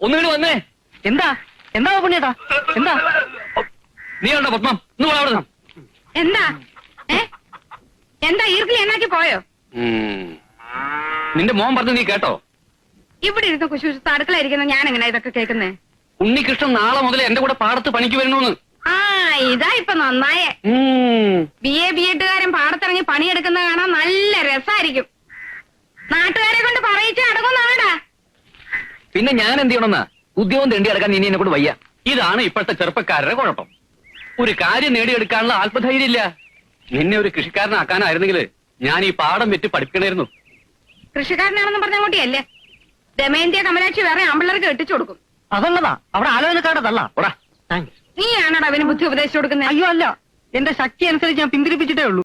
എന്താ? എന്താ പുണ്യേട്ടാ എന്താ? നീ ഉണ്ടോ പത്മം. ഇന്ന് പോടാ അവിടെ എന്താ? ഏ? എന്താ ഈർക്കിൽ എന്നാക്കി പോയോ? നിന്റെ മോൻ പറഞ്ഞു നീ കേട്ടോ? ഇവിടെ ഇരുന്ന് കുശുശു അടുക്കളയിരിക്കുന്ന ഞാൻ എങ്ങനെ ഇതൊക്കെ കേൾക്കുന്നേ? ഉണ്ണികൃഷ്ണൻ നാളെ മുതൽ എന്റെ കൂടെ പാടത്ത് പണിക്ക് വരണോന്ന് ആ ഇതാ ഇപ്പൊ നന്നായേ. ബി എ ബി എഡുകാരൻ പാടത്തിറങ്ങി പണിയെടുക്കുന്നത് കാണാൻ നല്ല രസായിരിക്കും. നാട്ടുകാരെ പിന്നെ ഞാൻ എന്ത് ചെയ്യണമെന്നാ? ഉദ്യോഗം തേണ്ടി അടക്കാൻ ഇനി എന്നെ കൂടെ വയ്യ. ഇതാണ് ഇപ്പോഴത്തെ ചെറുപ്പക്കാരുടെ കുഴപ്പം. ഒരു കാര്യം നേടിയെടുക്കാനുള്ള ആത്മധൈര്യം ഇല്ല നിന്നെ ഒരു കൃഷിക്കാരനാക്കാനായിരുന്നെങ്കിൽ ഞാൻ ഈ പാടം വെച്ച് പഠിപ്പിക്കണമായിരുന്നു കൃഷിക്കാരനാണെന്ന് പറഞ്ഞ കൂട്ടിയല്ലേ ദമയന്തിയ കമലാക്ഷി വേറെ ആമ്പിള്ളേർക്ക് കെട്ടിച്ചു കൊടുക്കും. അതല്ലതാ അവിടെ ആലോചനക്കാരതല്ല നീ താങ്ക്സ്. നീയാണോടാ അവന് ബുദ്ധി ഉപദേശിച്ചു കൊടുക്കുന്നത് അയ്യോ അല്ല. എന്റെ ശക്തി അനുസരിച്ച് ഞാൻ പിന്തിരിപ്പിച്ചിട്ടേ ഉള്ളൂ.